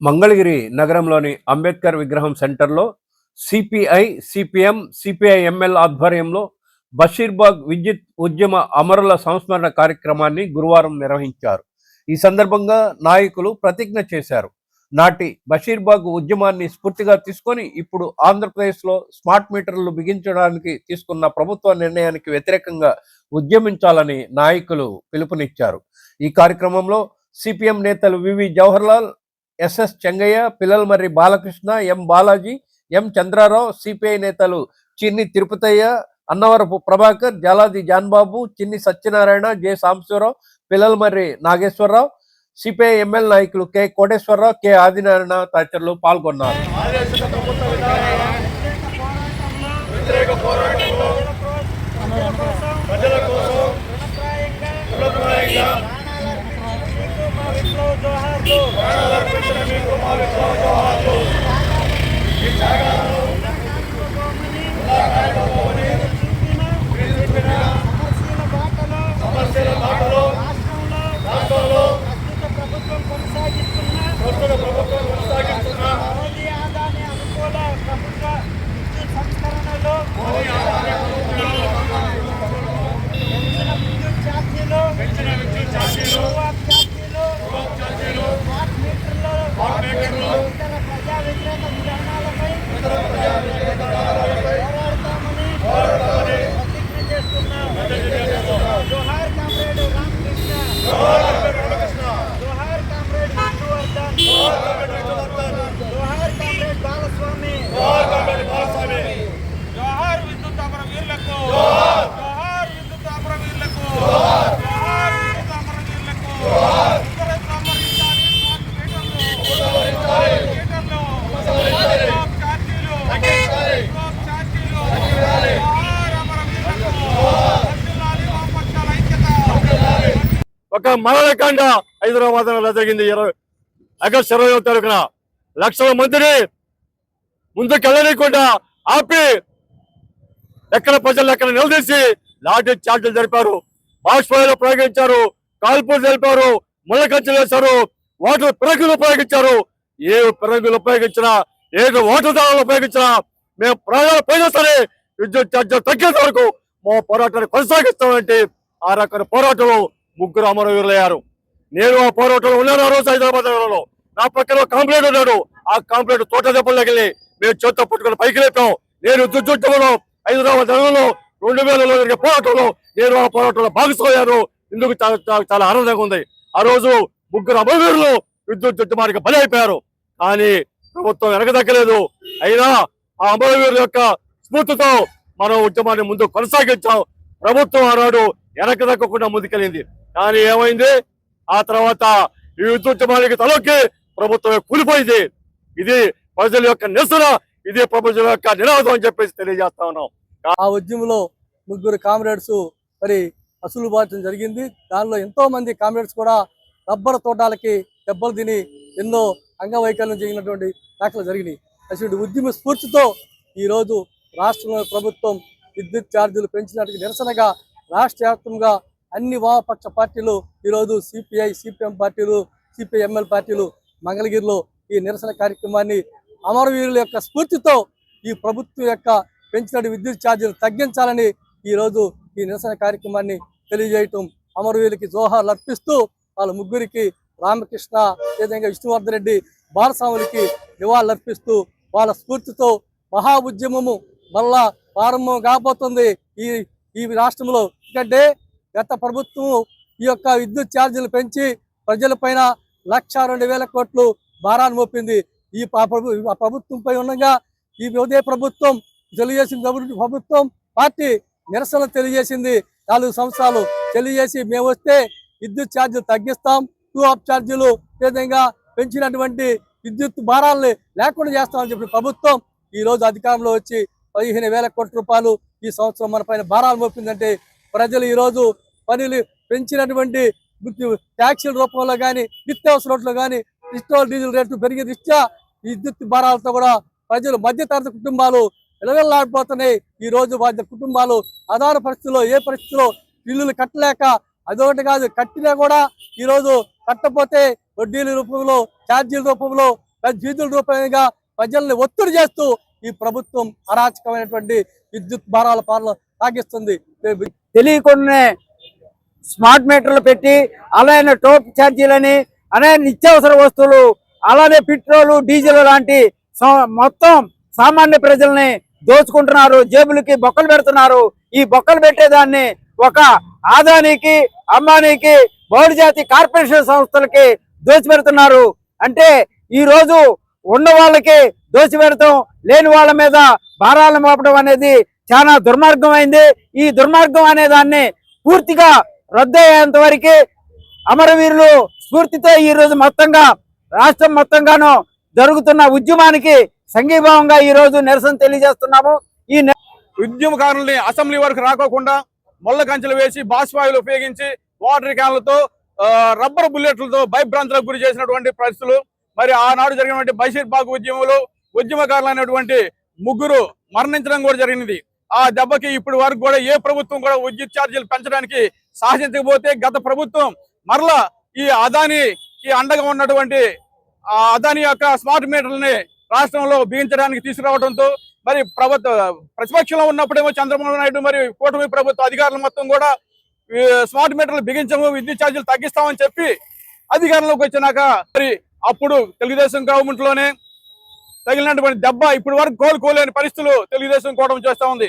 మంగళగిరి నగరంలోని అంబేద్కర్ విగ్రహం సెంటర్లో సిపిఐ సిపిఎం సిపిఐ ఎంఎల్ ఆధ్వర్యంలో బషీర్బాగ్ విద్యుత్ ఉద్యమ అమరుల సంస్మరణ కార్యక్రమాన్ని గురువారం నిర్వహించారు. ఈ సందర్భంగా నాయకులు ప్రతిజ్ఞ చేశారు. నాటి బషీర్బాగ్ ఉద్యమాన్ని స్ఫూర్తిగా తీసుకొని ఇప్పుడు ఆంధ్రప్రదేశ్లో స్మార్ట్ మీటర్లు బిగించడానికి తీసుకున్న ప్రభుత్వ నిర్ణయానికి వ్యతిరేకంగా ఉద్యమించాలని నాయకులు పిలుపునిచ్చారు. ఈ కార్యక్రమంలో సిపిఎం నేతలు V V Jawaharlal S S Chengaiah Pillalamarri Balakrishna M Balaji M Chandrarao CPI నేతలు Chinni Tirupataiah Annavarapu Prabhakar Jaladi Janbabu Chinni Satyanarayana J Sambasivarao Pillalamarri Nageswararao CPI ML నాయకులు కె కోటేశ్వరరావు కె ఆదినారాయణ తదితరులు పాల్గొన్నారు. ప్రజల కోసం రుణప్రాయంగా ప్రాణాలర్పించిన మీకు మా విప్లవ జోహార్లు. ఈ త్యాగాలను ఇలా ప్రభుత్వం కొనసాగిస్తున్న మోదీ ఆదాని అనుకూల ప్రభుత్వ విద్యుత్ సంస్కరణలో పెంచిన విద్యుత్ ఛార్జీలు పెంచిన విద్యుత్ ఛార్జీలు రూపాయల ఛార్జీలు రూపాయల ఛార్జీలు స్మార్ట్ మీటర్లు స్మార్ట్ మీటర్లు ఇతర ప్రజా వ్యతిరేక విధానాలపై ఇతర ప్రజా వ్యతిరేక విధానాలపై పోరాడతామని పోరాడతామని ప్రతిజ్ఞ చేస్తున్నాం ప్రతిజ్ఞ చేస్తున్నాం. జోహార్ కామ్రేడ్ రామకృష్ణ జోహార్ అంబేద్కర్ రామకృష్ణ. జోహార్ కామ్రేడ్ విష్ణువర్ధన్ జోహార్ అంబేద్కర్ విష్ణువర్ధన్. జోహార్ కామ్రేడ్ బాలస్వామి జోహార్ అంబేద్కర్ బాలస్వామి. జోహార్ విద్యుత్ అమరవీరులకు జోహార్. జోహార్ విద్యుత్ అమరవీరులకు జోహార్. జోహార్ విద్యుత్ అమరవీరులకు ఇతర సంహరించాలి స్మార్ట్ మీటర్లు సంహరించాలి. మీటర్లు సంహరించాలి. స్టాప్ ఛార్జీలు తగ్గించాలి. స్టాప్ ఛార్జీలు తగ్గించాలి. జోహార్ అమరవీరులకు వర్ధిల్లాలి వామపక్షాల ఐక్యత ఒక మరణకాండ హైదరాబాద్లో జరిగింది? ఇరవై ఆగస్టు ఇరవై తారీఖున లక్షల మందిని ముందుకెళ్ళనీయకుండా ఆపి ఎక్కడ ప్రజలు ఎక్కడ నిలదీసి లాఠీ చార్జీలు జరిపారు. బాష్పాయిలు ప్రయోగించారు. కాల్పులు జరిపారు. ముళ్ళకంచెలు వేశారు. వాటర్ పిరంగులు ఉపయోగించారు. ఏ పిరంగులు ఉపయోగించినా ఏ వాటర్ ఉపయోగించినా మేము ప్రాణాలు పోయినా సరే విద్యుత్ ఛార్జీలు తగ్గేంత వరకు మా పోరాటాన్ని కొనసాగిస్తామంటే ఆ రకమైన పోరాటంలో ముగ్గురు అమరవీరులయ్యారు నేను ఆ పోరాటంలో ఉన్నాను ఆ రోజు హైదరాబాద్ నగరంలో. నా పక్కన ఒక కాంప్లైంట్ ఉన్నాడు. ఆ కాంప్లైంట్ తోట దెబ్బలు మేము చేత్తో పట్టుకుని పైకి లేపాం. నేను దుర్జుట్టంలో హైదరాబాద్ నగరంలో రెండు వేలలో జరిగే పోరాటంలో నేను ఆ పోరాటంలో భాగస్వామ్యాను ఇందుకు చాలా చాలా- ఆనందంగా ఉంది. ఆ రోజు ముగ్గురు అమరవీరులు విద్యుత్ ఉద్యమానికి బలి అయిపోయారు. కానీ ప్రభుత్వం వెనకదక్కలేదు అయినా ఆ అమరవీరుల యొక్క స్ఫూర్తితో మనం ఉద్యమాన్ని ముందు కొనసాగించాం. ప్రభుత్వం ఆనాడు వెనక దక్కకుండా ముందుకెళ్ళింది. కానీ ఏమైంది? ఆ తర్వాత ఈ యుద్ధోద్యమానికి తలొక్కి ప్రభుత్వం కూలిపోయింది. ఇది ప్రజల యొక్క నిరసన ఇది ప్రపంచం యొక్క నినాదం అని చెప్పేసి తెలియజేస్తా ఉన్నాం. ఆ ఉద్యమంలో ముగ్గురు కామ్రేడ్స్ మరి అసలు బాధడం జరిగింది. దానిలో ఎంతో మంది కామ్రేడ్స్ కూడా రబ్బర్ తోటాలకి దెబ్బలు తిని ఎన్నో అంగవైకల్యం జరిగినటువంటి దాఖలు జరిగినాయి. అటువంటి ఉద్యమ స్ఫూర్తితో ఈరోజు రాష్ట్రంలో ప్రభుత్వం విద్యుత్ ఛార్జీలు పెంచినట్టుగా నిరసనగా రాష్ట్ర వ్యాప్తంగా అన్ని వామపక్ష పార్టీలు ఈరోజు సిపిఐ సిపిఎం పార్టీలు సిపిఎంఎల్ పార్టీలు మంగళగిరిలో ఈ నిరసన కార్యక్రమాన్ని అమరవీరుల యొక్క స్ఫూర్తితో ఈ ప్రభుత్వం యొక్క పెంచిన విద్యుత్ ఛార్జీలు తగ్గించాలని ఈరోజు ఈ నిరసన కార్యక్రమాన్ని తెలియజేయటం అమరవీరులకి జోహార్లు అర్పిస్తూ వాళ్ళ ముగ్గురికి రామకృష్ణ విధంగా విష్ణువర్ధన్ రెడ్డి బాలస్వాములకి నివాళులు అర్పిస్తూ వాళ్ళ స్ఫూర్తితో మహా ఉద్యమము మళ్ళా ప్రారంభం కాబోతుంది ఈ ఈ రాష్ట్రంలో. ఎందుకంటే గత ప్రభుత్వం ఈ యొక్క విద్యుత్ ఛార్జీలు పెంచి ప్రజలపైన లక్ష రెండు వేల కోట్లు భారాన్ని మోపింది. ఈ ప్రభు- ఆ ప్రభుత్వంపై ఉండగా ఈ ఉదయ ప్రభుత్వం తెలుగుదేశం ప్రభుత్వం పార్టీ నిరసన తెలియజేసింది. నాలుగు సంవత్సరాలు తెలియజేసి మేము వస్తే విద్యుత్ ఛార్జీలు తగ్గిస్తాం. టూ ఆఫ్ ఛార్జీలు విధంగా పెంచినటువంటి విద్యుత్ భారాల్ని లేకుండా చేస్తామని చెప్పి ప్రభుత్వం ఈ రోజు అధికారంలో వచ్చి పదిహేను వేల కోట్ల రూపాయలు ఈ సంవత్సరం మన పైన భారాలు మోపిందంటే ప్రజలు ఈరోజు పనులు పెంచినటువంటి ట్యాక్సీల రూపంలో కానీ నిత్యావసర రోడ్లు కానీ పెట్రోల్ డీజిల్ రేట్లు పెరిగే దృష్ట్యా విద్యుత్ భారాలతో కూడా ప్రజలు మధ్యతరగతి కుటుంబాలు విలవిల్లాడిపోతున్నాయి ఈ రోజు వారి కుటుంబాలు ఆధార పరిస్థితుల్లో ఏ పరిస్థితిలో ఇల్లులు కట్టలేక అదొకటి కాదు కట్టినా కూడా ఈరోజు కట్టపోతే వడ్డీల రూపంలో ఛార్జీల రూపంలో జీతుల రూపంగా ప్రజల్ని ఒత్తిడి చేస్తూ ఈ ప్రభుత్వం అరాచకమైనటువంటి విద్యుత్ భారాల పాలన సాగిస్తుంది. తెలియకుండానే స్మార్ట్ మీటర్లు పెట్టి అలానే టోప్ ఛార్జీలని అలాగే నిత్యావసర వస్తువులు అలానే పెట్రోలు డీజిల్ లాంటి మొత్తం సామాన్య ప్రజల్ని దోచుకుంటున్నారు జేబులకి బొక్కలు పెడుతున్నారు. ఈ బొక్కలు పెట్టేదాన్ని ఒక ఆదానికి అంబానీకి బహుళజాతి జాతి కార్పొరేషన్ సంస్థలకి దోచిపెడుతున్నారు. అంటే ఈరోజు ఉన్న వాళ్ళకి దోచిపెడతాం లేని వాళ్ళ మీద భారాలు మోపడం అనేది చాలా దుర్మార్గం అయింది ఈ దుర్మార్గం అనే దాన్ని పూర్తిగా రద్దయ్యేంత వరకు అమరవీరులు స్ఫూర్తితో ఈ రోజు మొత్తంగా రాష్ట్రం మొత్తంగాను జరుగుతున్న ఉద్యమానికి సంఘీభావంగా ఈ రోజు నిరసన తెలియజేస్తున్నాము. ఈ ఉద్యమకారుల్ని అసెంబ్లీ వరకు రాకోకుండా మొల్ల కంచెలు వేసి బాష్పాయులు ఉపయోగించి వాటర్ క్యాన్లతో ఆ, రబ్బర్ బుల్లెట్లతో భయభ్రాంతులకు గురి చేసినటువంటి పరిస్థితులు మరి ఆనాడు జరిగినటువంటి బషీర్ బాగ్ ఉద్యమంలో ఉద్యమకారులు అనేటువంటి ముగ్గురు మరణించడం కూడా జరిగినది. ఆ దెబ్బకి ఇప్పుడు వరకు కూడా ఏ ప్రభుత్వం కూడా విద్యుత్ ఛార్జీలు పెంచడానికి సాహసించకపోతే గత ప్రభుత్వం మరలా ఈ అదానికి అండగా ఉన్నటువంటి ఆ అదాని యొక్క స్మార్ట్ మీటర్లని రాష్ట్రంలో బిగించడానికి తీసుకురావడంతో మరి ప్రభుత్వ ప్రతిపక్షంలో ఉన్నప్పుడేమో చంద్రబాబు నాయుడు మరి కూటమి ప్రభుత్వ అధికారులు మొత్తం కూడా ఈ స్మార్ట్ మీటర్లు బిగించము విద్యుత్ ఛార్జీలు తగ్గిస్తామని చెప్పి అధికారంలోకి వచ్చినాక మరి అప్పుడు తెలుగుదేశం గవర్నమెంట్లోనే తగిలినటువంటి దెబ్బ ఇప్పటి వరకు కోలుకోలేని పరిస్థితులు తెలుగుదేశం కూటమి చేస్తా ఉంది.